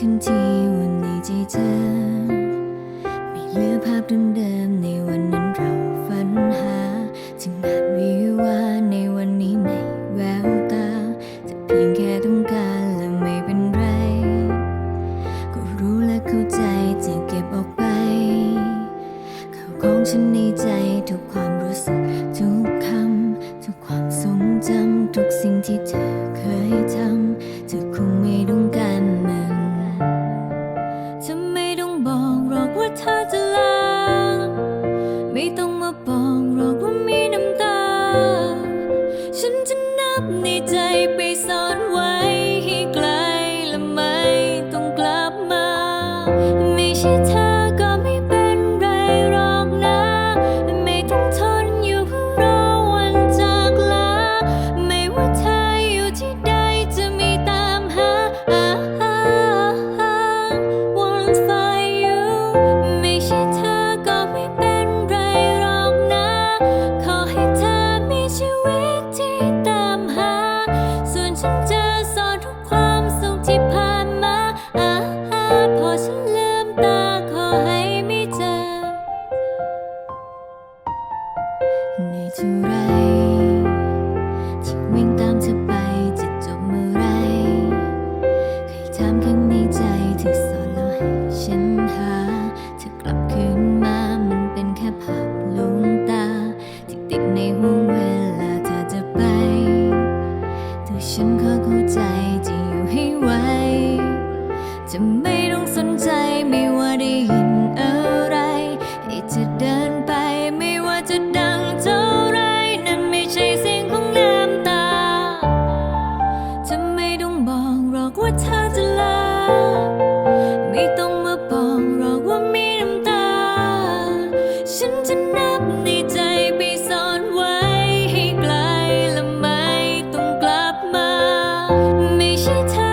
ทั้งที่วันนี้ใจเธอไม่เหลือภาพเดิมๆในวันนั้นเราฝันหาจึงอาจวิวาในวันนี้ในแววตาจะเพียงแค่ต้องการและไม่เป็นไร ก็รู้และเข้าใจจะเก็บออกไปเข่าของฉันในใจทุกความรู้สึกทุกคำทุกความทรงจำทุกสิ่งที่ีกในห่วงเวลาเธอจะไปแต่ฉันก็เข้าใจจะอยู่ให้ไวจะไม่ต้องสนใจไม่ว่าได้ยิน ไม่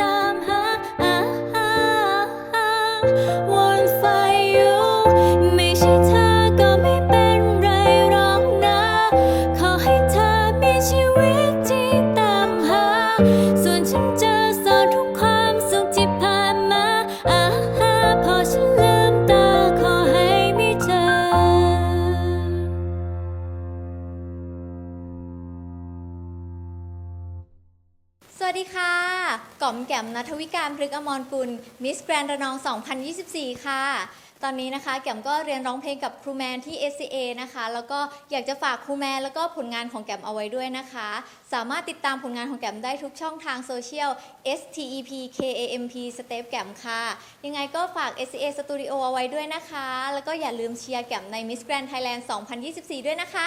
จ วัสดีค่ะก๋อมแก๋มนัทวิการพฤกษอมรกุลมิสแกรนระนอง 2024 ค่ะ ตอนนี้นะคะ แก๋มก็เรียนร้องเพลงกับครูแมนที่ SCA นะคะ แล้วก็อยากจะฝากครูแมนแล้วก็ผลงานของแก๋มเอาไว้ด้วยนะคะ สามารถติดตามผลงานของแก๋มได้ทุกช่องทางโซเชียล STEP KAMP Step แก๋มค่ะ ยังไงก็ฝาก SCA Studio เอาไว้ด้วยนะคะ แล้วก็อย่าลืมเชียร์แก๋มใน Miss Grand Thailand 2024 ด้วยนะคะ